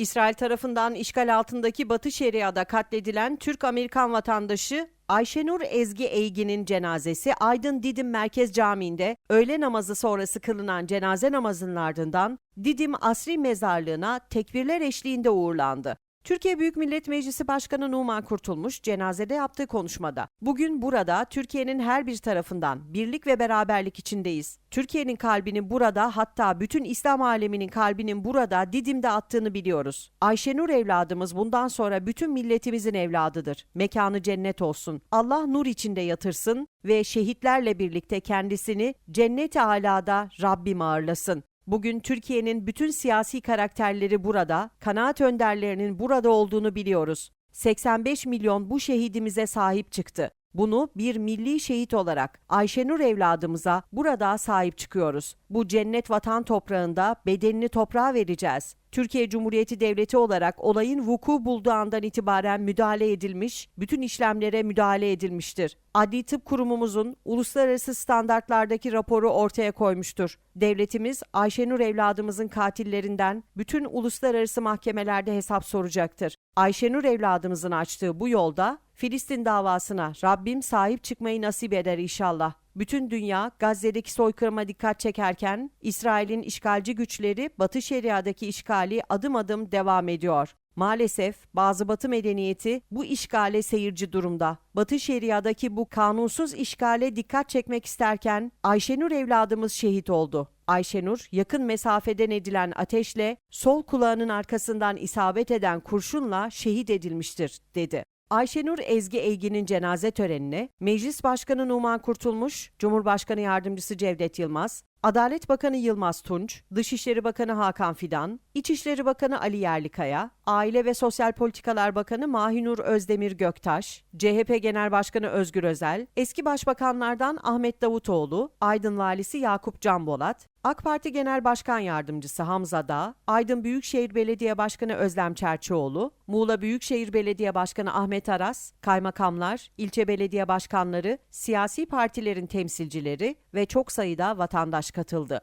İsrail tarafından işgal altındaki Batı Şeria'da katledilen Türk-Amerikan vatandaşı Ayşenur Ezgi Eygi'nin cenazesi Aydın Didim Merkez Camii'nde öğle namazı sonrası kılınan cenaze namazının ardından Didim Asri Mezarlığı'na tekbirler eşliğinde uğurlandı. Türkiye Büyük Millet Meclisi Başkanı Numan Kurtulmuş cenazede yaptığı konuşmada bugün burada Türkiye'nin her bir tarafından birlik ve beraberlik içindeyiz. Türkiye'nin kalbini burada hatta bütün İslam aleminin kalbinin burada Didim'de attığını biliyoruz. Ayşenur evladımız bundan sonra bütün milletimizin evladıdır. Mekanı cennet olsun. Allah nur içinde yatırsın ve şehitlerle birlikte kendisini cennet-i alada Rabbim ağırlasın. Bugün Türkiye'nin bütün siyasi karakterleri burada, kanaat önderlerinin burada olduğunu biliyoruz. 85 milyon bu şehidimize sahip çıktı. Bunu bir milli şehit olarak Ayşenur evladımıza burada sahip çıkıyoruz. Bu cennet vatan toprağında bedenini toprağa vereceğiz. Türkiye Cumhuriyeti Devleti olarak olayın vuku bulduğu andan itibaren müdahale edilmiş, bütün işlemlere müdahale edilmiştir. Adli Tıp Kurumumuzun uluslararası standartlardaki raporu ortaya koymuştur. Devletimiz Ayşenur evladımızın katillerinden bütün uluslararası mahkemelerde hesap soracaktır. Ayşenur evladımızın açtığı bu yolda Filistin davasına Rabbim sahip çıkmayı nasip eder inşallah. Bütün dünya Gazze'deki soykırıma dikkat çekerken İsrail'in işgalci güçleri Batı Şeria'daki işgali adım adım devam ediyor. Maalesef bazı Batı medeniyeti bu işgale seyirci durumda. Batı Şeria'daki bu kanunsuz işgale dikkat çekmek isterken Ayşenur evladımız şehit oldu. Ayşenur yakın mesafeden edilen ateşle sol kulağının arkasından isabet eden kurşunla şehit edilmiştir dedi. Ayşenur Ezgi Eygi'nin cenaze törenine Meclis Başkanı Numan Kurtulmuş, Cumhurbaşkanı Yardımcısı Cevdet Yılmaz, Adalet Bakanı Yılmaz Tunç, Dışişleri Bakanı Hakan Fidan, İçişleri Bakanı Ali Yerlikaya, Aile ve Sosyal Politikalar Bakanı Mahinur Özdemir Göktaş, CHP Genel Başkanı Özgür Özel, eski başbakanlardan Ahmet Davutoğlu, Aydın Valisi Yakup Canbolat, AK Parti Genel Başkan Yardımcısı Hamza Dağ, Aydın Büyükşehir Belediye Başkanı Özlem Çerçioğlu, Muğla Büyükşehir Belediye Başkanı Ahmet Aras, kaymakamlar, ilçe belediye başkanları, siyasi partilerin temsilcileri ve çok sayıda vatandaş katıldı.